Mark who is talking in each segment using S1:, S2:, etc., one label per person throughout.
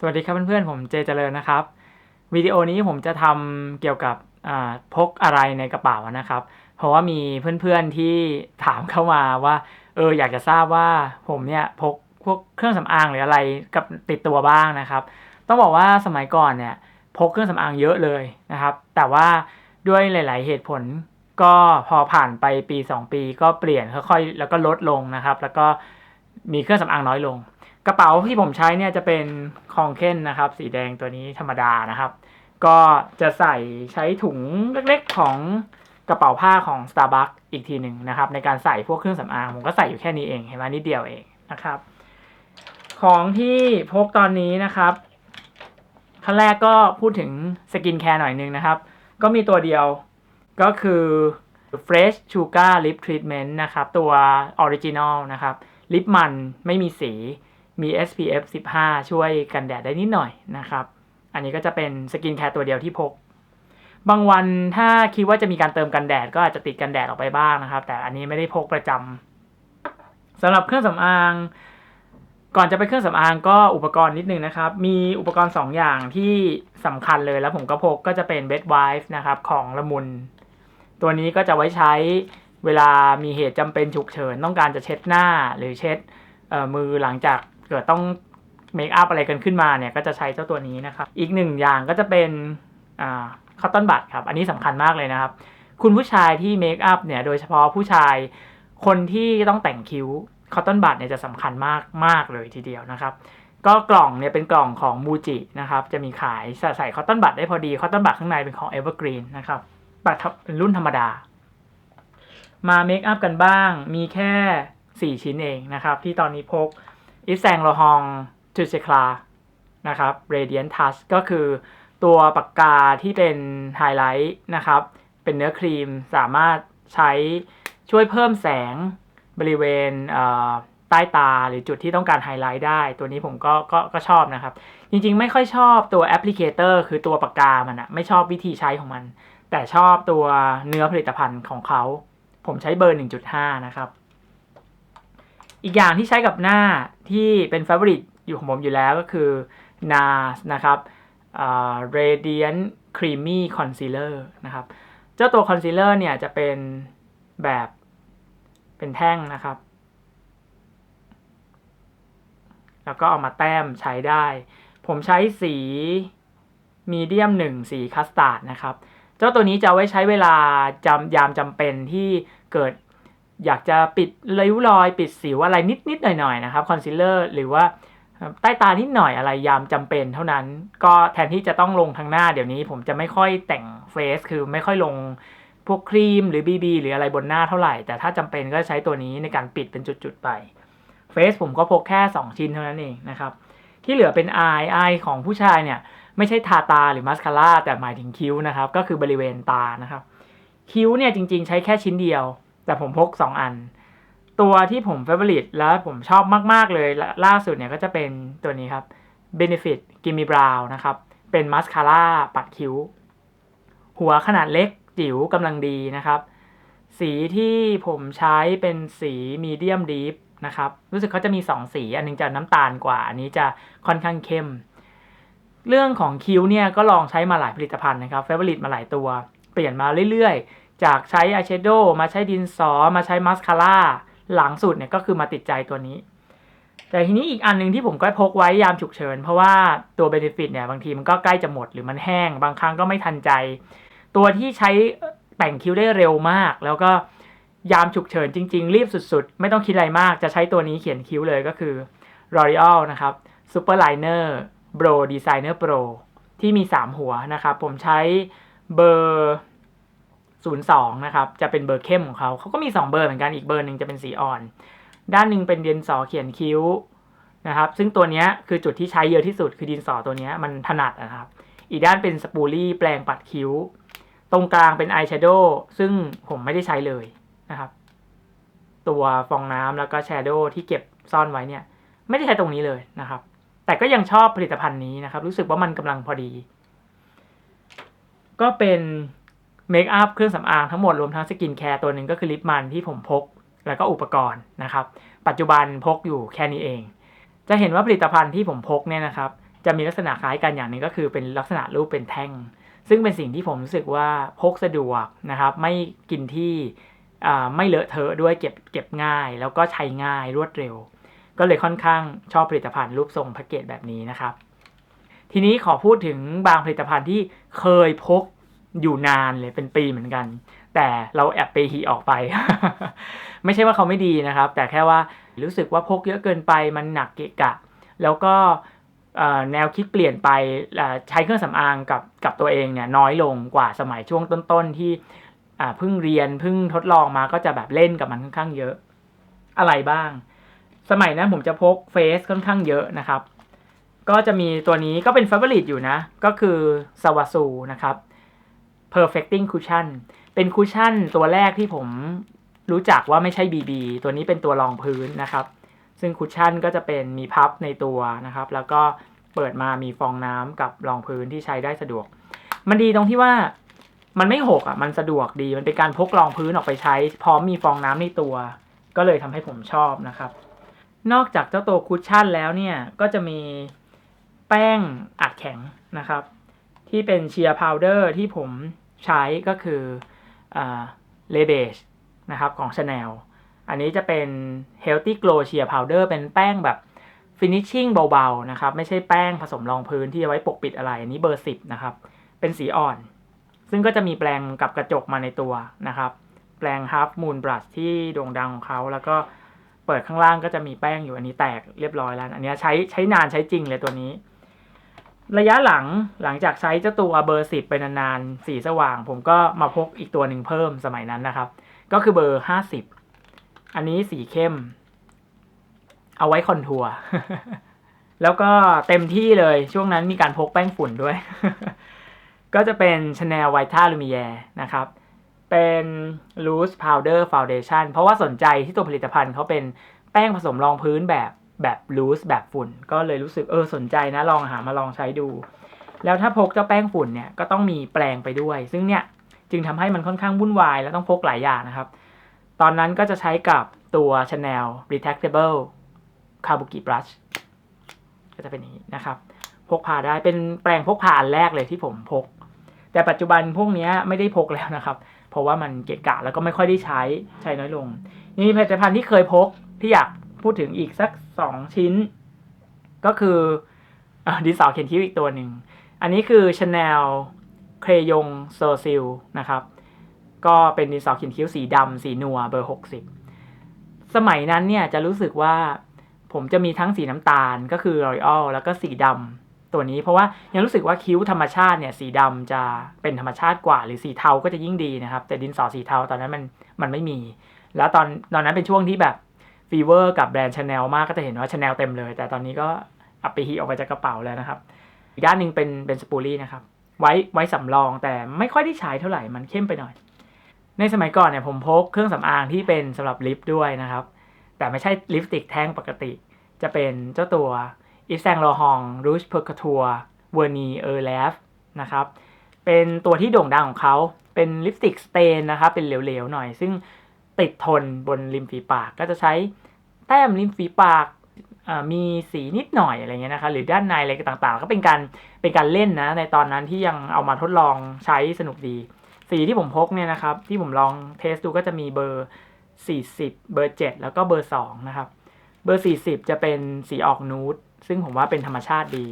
S1: สวัสดีครับเพื่อนๆ ผมเจเจริญนะครับ วิดีโอนี้ผมจะทำเกี่ยวกับพกอะไรในกระเป๋านะครับ เพราะว่ามีเพื่อนๆที่ถามเข้ามาว่าเอออยากจะทราบว่าผมเนี่ยพกพวกเครื่องสำอางหรืออะไรกับติดตัวบ้างนะครับ ต้องบอกว่าสมัยก่อนเนี่ยพกเครื่องสำอางเยอะเลยนะครับ แต่ว่าด้วยหลาย ๆ เหตุผลก็พอผ่านไปปี 2 ปีก็เปลี่ยนค่อยๆแล้วก็ลดลงนะครับ แล้วก็มีเครื่องสำอางน้อยลง กระเป๋าที่ผมใช้เนี่ยจะเป็นคองเคนนะครับ สีแดงตัวนี้ธรรมดานะครับ ก็จะใส่ใช้ถุงเล็กๆของกระเป๋าผ้าของ Starbucks อีกทีหนึ่งนะครับ ในการใส่พวกเครื่องสำอางผมก็ใส่อยู่แค่นี้เองเห็นไหมนิดเดียวเองนะครับ ของที่พกตอนนี้นะครับขั้นแรกก็พูดถึงสกินแคร์หน่อยนึงนะครับ ก็มีตัวเดียวก็คือ Fresh Sugar Lip Treatment นะครับ ตัวออริจินอลนะครับ ลิปมันไม่มีสี มี SPF 15 ช่วยกันแดดได้นิดหน่อยนะครับ อันนี้ก็จะเป็นสกินแคร์ตัวเดียวที่พก บางวันถ้าคิดว่าจะมีการเติมกันแดดก็อาจจะติดกันแดดออกไปบ้างนะครับ แต่อันนี้ไม่ได้พกประจำสำหรับเครื่องสำอาง ก่อนจะไปเครื่องสำอางก็อุปกรณ์นิดนึงนะครับ มีอุปกรณ์ 2 อย่างที่สำคัญเลยแล้วผมก็พกก็จะเป็น Bed Wipe นะครับของละมุน ตัวนี้ก็จะไว้ใช้เวลามีเหตุจำเป็นฉุกเฉินต้องการจะเช็ดหน้าหรือเช็ดมือหลังจาก เกิดต้องเมคอัพอะไรกันขึ้นมาเนี่ยก็จะใช้เจ้าตัวนี้นะครับ อีกหนึ่งอย่างก็จะเป็นอ่าคอตตอนบัดครับ อันนี้สำคัญมากเลยนะครับ คุณผู้ชายที่เมคอัพเนี่ยโดยเฉพาะผู้ชายคนที่ต้องแต่งคิ้วคอตตอนบัดเนี่ยจะสำคัญมากมากเลยทีเดียวนะครับ ก็กล่องเนี่ยเป็นกล่องของมูจินะครับ จะมีขายใส่คอตตอนบัดได้พอดีคอตตอนบัดข้างในเป็นของ Evergreen นนะครับบัตรรุ่นธรรมดา มาเมคอัพกันบ้างมีแค่ 4 ชิ้นเองนะครับ ที่ตอนนี้พก อิฟแซงโลฮองจูเซคลานะครับ Radiant Touch ก็คือตัวปากกาที่เป็นไฮไลท์นะครับ เป็นเนื้อครีมสามารถใช้ช่วยเพิ่มแสงบริเวณเใต้ตาหรือจุดที่ต้องการไฮไลท์ได้ ตัวนี้ผมก็ก็ก็ชอบนะครับ จริงๆ ไม่ค่อยชอบตัวแอปพลิเคเตอร์คือตัวปากกามันอะไม่ชอบวิธีใช้ของมัน แต่ชอบตัวเนื้อผลิตภัณฑ์ของเขา ผมใช้เบอร์ 1.5 นะครับ อีกอย่างที่ใช้กับหน้าที่เป็น f a v o r i t e อยู่ของผมอยู่แล้วก็คือ NARS นะครับอ่า Radiant Creamy Concealer นะครับ เจ้าตัว Concealer เนี่ยจะเป็นแบบเป็นแท่งนะครับ แล้วก็เอามาแต้มใช้ได้ ผมใช้สีมีเดียมหนึ่งสีคัสตาร์ดนะครับ เจ้าตัวนี้จะไว้ใช้เวลาจำยามจำเป็นที่เกิด อยากจะปิดริ้วรอย ปิดสิวอะไรนิดนิดๆหน่อยหน่อยๆนะครับคอนซีลเลอร์หรือว่าใต้ตานิดหน่อยอะไรยามจำเป็นเท่านั้น ก็แทนที่จะต้องลงทางหน้าเดี๋ยวนี้ผมจะไม่ค่อยแต่งเฟซคือไม่ค่อยลงพวกครีมหรือ BB หรืออะไรบนหน้าเท่าไหร่ แต่ถ้าจำเป็นก็ใช้ตัวนี้ในการปิดเป็นจุดๆไปเฟซผมก็พกแค่ 2 ชิ้นเท่านั้นเองนะครับ ที่เหลือเป็นอายอายของผู้ชายเนี่ย ไม่ใช่ทาตาหรือมัสคาร่าแต่หมายถึงคิ้วนะครับ ก็คือบริเวณตานะครับ คิ้วเนี่ยจริง ๆ ใช้แค่ชิ้นเดียว แต่ผมพก 2 อัน ตัวที่ผมเฟเวอร์ลิตแล้วผมชอบมาก ๆ เลยล,ล่าสุดเนี่ยก็จะเป็นตัวนี้ครับ Benefit Gimme Brow นะครับ เป็นมัสคาร่าปัดคิ้ว หัวขนาดเล็กจิ๋วกำลังดีนะครับ สีที่ผมใช้เป็นสีมีเดียมดีฟนะครับรู้สึกเขาจะมี 2 สี อันหนึงจะน้ำตาลกว่า อันนี้จะค่อนข้างเข้ม เรื่องของคิ้วเนี่ยก็ลองใช้มาหลายผลิตภัณฑ์นะครับเฟเวอร์ลิตมาหลายตัว เปลี่ยนมาเรื่อยๆ จากใช้อายแชโดว์มาใช้ดินสอมาใช้มัสคาร่าหลังสุดเนี่ยก็คือมาติดใจตัวนี้ แต่ทีนี้อีกอันหนึงที่ผมก็พกไว้ยามฉุกเฉิน เพราะว่าตัวเบนฟิตเนี่ยบางทีมันก็ใกล้จะหมดหรือมันแห้ง บางครั้งก็ไม่ทันใจ ตัวที่ใช้แต่งคิ้วได้เร็วมาก แล้วก็ยามฉุกเฉินจริง ๆ รีบสุดๆ ไม่ต้องคิดอะไรมากจะใช้ตัวนี้เขียนคิ้วเลยก็คือ L'Oreal นะครับ Super Liner Bro Designer Pro ที่มี 3 หัวนะครับ ผมใช้เบอร์ 02 นะครับ จะเป็นเบอร์เข้มของเขาเขาก็มี 2 เบอร์เหมือนกันอีกเบอร์หนึ่งจะเป็นสีอ่อน ด้านหนึ่งเป็นดินสอเขียนคิ้วนะครับ ซึ่งตัวนี้คือจุดที่ใช้เยอะที่สุดคือดินสอตัวนี้มันถนัดนะครับ อีกด้านเป็นสปูลี่แปลงปัดคิ้ว ตรงกลางเป็นอายแชโดว์ซึ่งผมไม่ได้ใช้เลยนะครับ ตัวฟองน้ำแล้วก็แชโดว์ที่เก็บซ่อนไว้เนี่ย ไม่ได้ใช้ตรงนี้เลยนะครับ แต่ก็ยังชอบผลิตภัณฑ์นี้นะครับ รู้สึกว่ามันกำลังพอดี ก็เป็น เมคอัพเครื่องสำอางทั้งหมดรวมทั้งสกินแคร์ตัวหนึ่งก็คือลิปมันที่ผมพก แล้วก็อุปกรณ์นะครับ ปัจจุบันพกอยู่แค่นี้เอง จะเห็นว่าผลิตภัณฑ์ที่ผมพกเนี่ยนะครับ จะมีลักษณะคล้ายกันอย่างหนึ่งก็คือเป็นลักษณะรูปเป็นแท่ง ซึ่งเป็นสิ่งที่ผมรู้สึกว่าพกสะดวกนะครับ ไม่กินที่ไม่เลอะเทอะด้วยเก็บเก็บง่าย แล้วก็ใช้ง่ายรวดเร็ว ก็เลยค่อนข้างชอบผลิตภัณฑ์รูปทรงแพ็กเกจแบบนี้นะครับ ทีนี้ขอพูดถึงบางผลิตภัณฑ์ที่เคยพก อยู่นานเลยเป็นปีเหมือนกัน แต่เราแอบไปฮีออกไป ไม่ใช่ว่าเขาไม่ดีนะครับ แต่แค่ว่ารู้สึกว่าพกเยอะเกินไปมันหนักเกะกะ แล้วก็แนวคิดเปลี่ยนไปใช้เครื่องสำอางกับกับตัวเองเนี่ยน้อยลงกว่าสมัยช่วงต้นๆที่เพิ่งเรียนเพิ่งทดลองมาก็จะแบบเล่นกับมันค่อนข้างเยอะ อะไรบ้าง สมัยนั้นผมจะพกเฟสค่อนข้างเยอะนะครับ ก็จะมีตัวนี้ก็เป็น favorite อยู่นะ ก็คือสว a สูนะครับ perfecting cushion เป็นคุชชั่นตัวแรกที่ผมรู้จักว่าไม่ใช่ BB ตัวนี้เป็นตัวรองพื้นนะครับ ซึ่งคุชชั่นก็จะเป็นมีพับในตัวนะครับ แล้วก็เปิดมามีฟองน้ำกับรองพื้นที่ใช้ได้สะดวก มันดีตรงที่ว่ามันไม่หกอะ มันสะดวกดี มันเป็นการพกรองพื้นออกไปใช้ พร้อมมีฟองน้ำในตัว ก็เลยทำให้ผมชอบนะครับ นอกจากเจ้าตัวคุชชั่นแล้วเนี่ย ก็จะมีแป้งอัดแข็งนะครับ ที่เป็นเชียร์พาวเดอร์ที่ผมใช้ก็คือเลเบชนะครับของ Chanel อันนี้จะเป็น Healthy Glow Sheer Powder เป็นแป้งแบบ finishing เบาๆนะครับ ไม่ใช่แป้งผสมรองพื้นที่เอาไว้ปกปิดอะไร อันนี้เบอร์ 10 นะครับ เป็นสีอ่อน ซึ่งก็จะมีแปลงกับกระจกมาในตัวนะครับ แปลง Half Moon Brush ที่โด่งดังของเขา แล้วก็เปิดข้างล่างก็จะมีแป้งอยู่อันนี้แตกเรียบร้อยแล้ว อันนี้ใช้ใช้นานใช้จริงเลยตัวนี้ ระยะหลังหลังจากใช้เจ้าตัวเบอร์สิบไปนานๆสีสว่าง ผมก็มาพกอีกตัวหนึ่งเพิ่มสมัยนั้นนะครับ ก็คือเบอร์ห้าสิบอันนี้สีเข้ม เอาไว้คอนทัวร์แล้วก็เต็มที่เลยช่วงนั้นมีการพกแป้งฝุ่นด้วย ก็จะเป็น Chanel Vita Lumiere นะครับ เป็น loose powder foundation เพราะว่าสนใจที่ตัวผลิตภัณฑ์เขาเป็นแป้งผสมรองพื้นแบบ แบบ loose แบบฝุ่น ก็เลยรู้สึกเออสนใจนะลองหามาลองใช้ดู แล้วถ้าพกเจ้าแป้งฝุ่นเนี่ยก็ต้องมีแปลงไปด้วย ซึ่งเนี่ยจึงทำให้มันค่อนข้างวุ่นวาย และต้องพกหลายอย่างนะครับ ตอนนั้นก็จะใช้กับตัว Chanel Retractable Kabuki Brush ก็จะเป็นอย่างนี้นะครับ พกพาได้เป็นแปลงพกพาอันแรกเลยที่ผมพก แต่ปัจจุบันพวกนี้ไม่ได้พกแล้วนะครับ เพราะว่ามันเกะกะแล้วก็ไม่ค่อยได้ใช้ใช้น้อยลง นี่ผลิตภัณฑ์ที่เคยพกที่อยาก พูดถึงอีกสักสองชิ้น ก็คืออดินสอเขียนคิ้วอีกตัวหนึ่ง อันนี้คือ Chanel เครยงโซซิลนะครับ ก็เป็นดินสอเขียนคิ้วสีดำสีนัวเบอร์ 60 สมัยนั้นเนี่ยจะรู้สึกว่าผมจะมีทั้งสีน้ำตาลก็คือ Royal แล้วก็สีดำตัวนี้เพราะว่ายังรู้สึกว่าคิ้วธรรมชาติเนี่ยสีดำจะเป็นธรรมชาติกว่า หรือสีเทาก็จะยิ่งดีนะครับ แต่ดินสอสีเทาตอนนั้นมันมันไม่มี แล้วตอนตอนนั้นเป็นช่วงที่แบบ ฟีเวอร์กับแบรนด์ชาแนลมากก็จะเห็นว่าชาแนลเต็มเลย แต่ตอนนี้ก็อัปไปฮีออกไปจากกระเป๋าแล้วนะครับอีกด้านหนึ่งเป็นเป็นสปูรี่นะครับ ไว้ไว้สำรองแต่ไม่ค่อยได้ใช้เท่าไหร่มันเข้มไปหน่อย ในสมัยก่อนเนี่ยผมพกเครื่องสำอางที่เป็นสำหรับลิปด้วยนะครับ แต่ไม่ใช่ลิปสติกแท่งปกติ จะเป็นเจ้าตัว i v e s Saint Laurent Rouge p e r c o u t u r v e r n i e e r l e f นะครับเป็นตัวที่โด่งดังของเขาเป็นลิปสติกสเตนนะครับเป็นเหลวๆหน่อย ซึ่งติดทนบนริมฝีปากก็จะใช้ แต้มริมฝีปากมีสีนิดหน่อยอะไรเงี้ยนะคะหรือด้านในอะไรต่างๆ ก็เป็นการเป็นการเล่นนะ ในตอนนั้นที่ยังเอามาทดลองใช้สนุกดี สีที่ผมพกเนี่ยนะครับ ที่ผมลองเทสดูก็จะมีเบอร์ 40 เบอร์ 7 แล้วก็เบอร์ 2 นะครับ เบอร์ 40 จะเป็นสีออกนูดซึ่งผมว่าเป็นธรรมชาติดี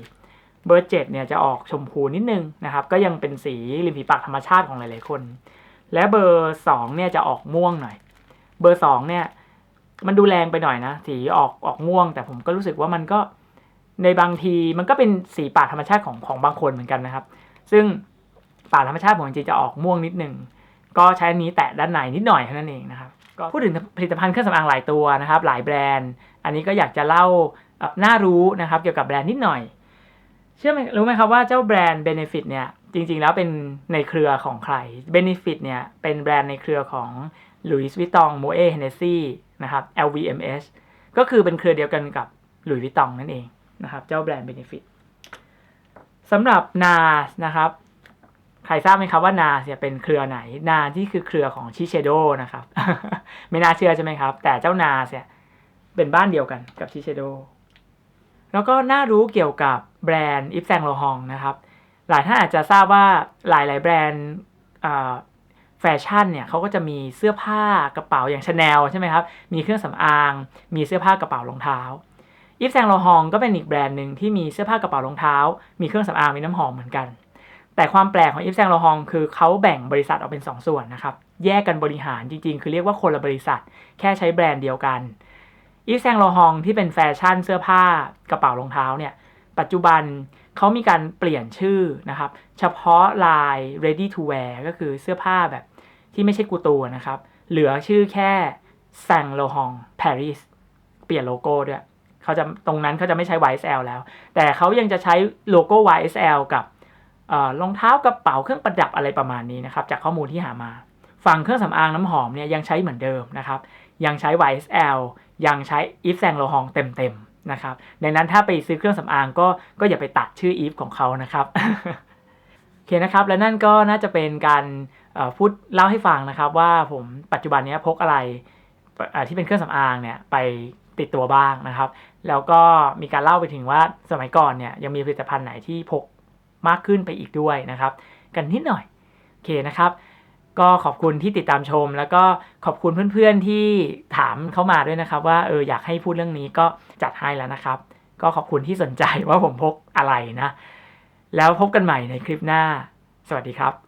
S1: เบอร์ 7 เนี่ยจะออกชมพูนิดนึงนะครับ ก็ยังเป็นสีริมฝีปากธรรมชาติของหลายๆคน และเบอร์ 2 เนี่ยจะออกม่วงหน่อย เบอร์ 2 เนี่ย มันดูแรงไปหน่อยนะ สีออกออกม่วง แต่ผมก็รู้สึกว่ามันก็ในบางทีมันก็เป็นสีป่าธรรมชาติของของบางคนเหมือนกันนะครับ ซึ่งป่าธรรมชาติผมจริงจะออกม่วงนิดนึงก็ใช้อันนี้แตะด้านในนิดหน่อยเท่านั้นเองนะครับก็พูดถึงผลิตภัณฑ์เครื่องสำอางหลายตัวนะครับ หลายแบรนด์ อันนี้ก็อยากจะเล่าแบบน่ารู้นะครับ เกี่ยวกับแบรนด์นิดหน่อย เชื่อไหมรู้ไหมครับว่าเจ้าแบรนด์ Benefit เนี่ยจริง ๆ แล้วเป็นในเครือของใคร Benefit เนี่ยเป็นแบรนด์ในเครือของ Louis Vuitton Moet Hennessy นะครับ LVMH ก็คือเป็นเครือเดียวกันกับ Louis Vuitton นั่นเองนะครับ เจ้าแบรนด์ Benefit สำหรับ NARS นะครับ ใครทราบไหมครับว่า NARS เนี่ยเป็นเครือไหน NARS ที่คือเครือของ Shiseido นะครับ ไม่น่าเชื่อใช่ไหมครับ แต่เจ้า NARS เนี่ยเป็นบ้านเดียวกันกับ Shiseido แล้วก็น่ารู้เกี่ยวกับแบรนด์อิฟแซงโลฮองนะครับ หลายท่านอาจจะทราบว่าหลาย ๆ แบรนด์อ แฟชั่นเนี่ยเขาก็จะมีเสื้อผ้ากระเป๋าอย่างชาแนลใช่ไหมครับ มีเครื่องสำอาง มีเสื้อผ้ากระเป๋ารองเท้าอิฟแซงโลฮองก็เป็นอีกแบรนด์หนึ่งที่มีเสื้อผ้ากระเป๋ารองเท้า มีเครื่องสำอางมีน้ำหอมเหมือนกัน แต่ความแปลกของอิฟแซงโลฮองคือเขาแบ่งบริษัทออกเป็น 2 ส่วนนะครับ แยกกันบริหารจริง ๆ คือเรียกว่าคนละบริษัท แค่ใช้แบรนด์เดียวกันอีฟแซงโลฮองที่เป็นแฟชั่นเสื้อผ้ากระเป๋ารองเท้าเนี่ยปัจจุบัน เขามีการเปลี่ยนชื่อนะครับ เฉพาะลาย ready to wear ก็คือเสื้อผ้าแบบที่ไม่ใช่กูตูนะครับ เหลือชื่อแค่แซงโลฮองปารีสเปลี่ยนโลโก้ด้วยเขาจะตรงนั้นเขาจะไม่ใช้ YSL แล้ว แต่เขายังจะใช้โลโก้ YSL กับเอ่อรองเท้ากระเป๋าเครื่องประดับอะไรประมาณนี้นะครับ จากข้อมูลที่หามาฝั่งเครื่องสำอางน้ำหอมเนี่ยยังใช้เหมือนเดิมนะครับ ยังใช้ YSL ยังใช้ Yves Saint Laurent เต็มๆ นะครับดังนั้นถ้าไปซื้อเครื่องสำอางก็ก็อย่าไปตัดชื่อ Yves ของเขานะครับโอเคนะครับ และนั่นก็น่าจะเป็นการพูดเล่าให้ฟังนะครับ ว่าผมปัจจุบันนี้พกอะไรที่เป็นเครื่องสำอางเนี่ยไปติดตัวบ้างนะครับ แล้วก็มีการเล่าไปถึงว่าสมัยก่อนเนี่ยยังมีผลิตภัณฑ์ไหนที่พกมากขึ้นไปอีกด้วยนะครับ กันนิดหน่อยโอเคนะครับ ก็ขอบคุณที่ติดตามชม แล้วก็ขอบคุณเพื่อนๆที่ถามเข้ามาด้วยนะครับ ว่าเอออยากให้พูดเรื่องนี้ก็จัดให้แล้วนะครับ ก็ขอบคุณที่สนใจว่าผมพกอะไรนะ แล้วพบกันใหม่ในคลิปหน้า สวัสดีครับ